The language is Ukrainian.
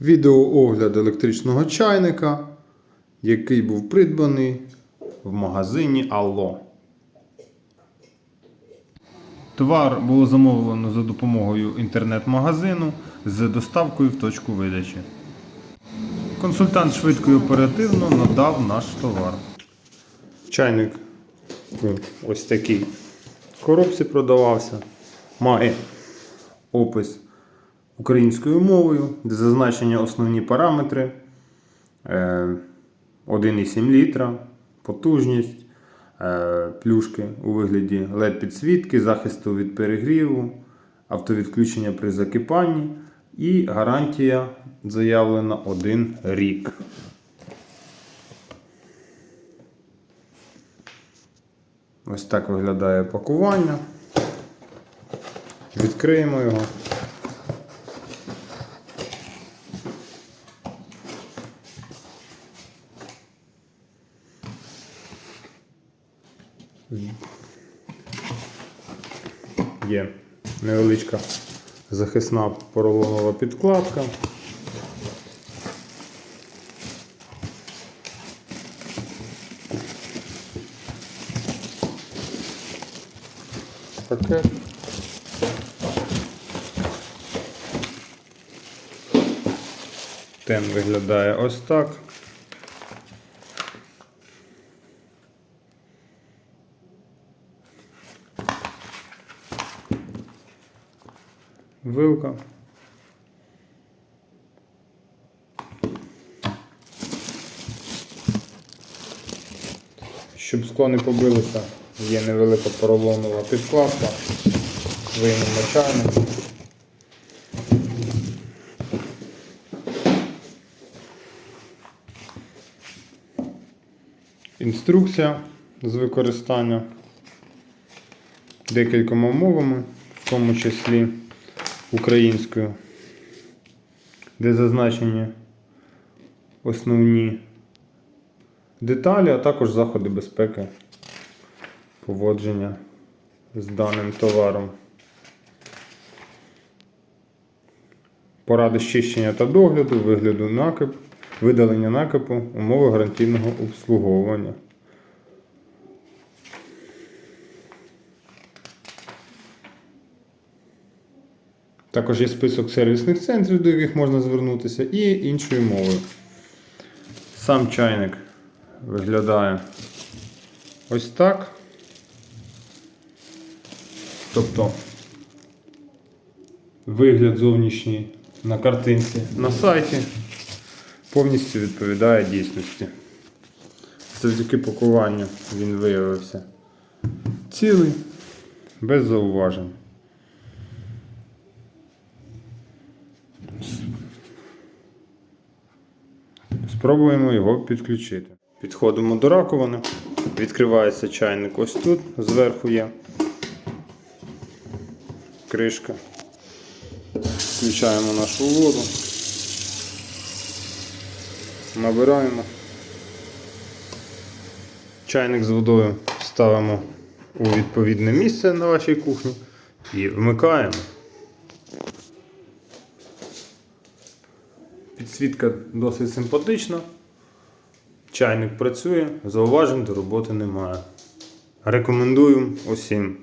Відеоогляд електричного чайника, який був придбаний в магазині Алло. Товар було замовлено за допомогою інтернет-магазину з доставкою в точку видачі. Консультант швидко і оперативно надав наш товар. Чайник ось такий коробці продавався. Має опис українською мовою, де зазначені основні параметри. Е, 1,7 літра, потужність, е, плюшки у вигляді LED-підсвітки, захисту від перегріву, автовідключення при закипанні і гарантія заявлена 1 рік. Ось так виглядає пакування. Відкриємо його. Є невеличка захисна поролонова підкладка. Пакет. Тен виглядає ось так. Вилка. Щоб скло не побилося, є невелика поролонова підкладка. Виймемо чайник. Інструкція з використання декількома мовами, в тому числі українською, де зазначені основні деталі, а також заходи безпеки поводження з даним товаром. Поради щищення та догляду, вигляду накип, видалення накипу, умови гарантійного обслуговування. Також є список сервісних центрів, до яких можна звернутися, і іншою мовою. Сам чайник виглядає ось так. Тобто вигляд зовнішній на картинці на сайті повністю відповідає дійсності. Завдяки пакуванню він виявився цілий, без зауважень. Спробуємо його підключити. Підходимо до раковини. Відкривається чайник ось тут, зверху є кришка. Включаємо нашу воду. Набираємо. Чайник з водою ставимо у відповідне місце на вашій кухні і вмикаємо. Підсвітка досить симпатична. Чайник працює, зауважень до роботи немає. Рекомендую усім.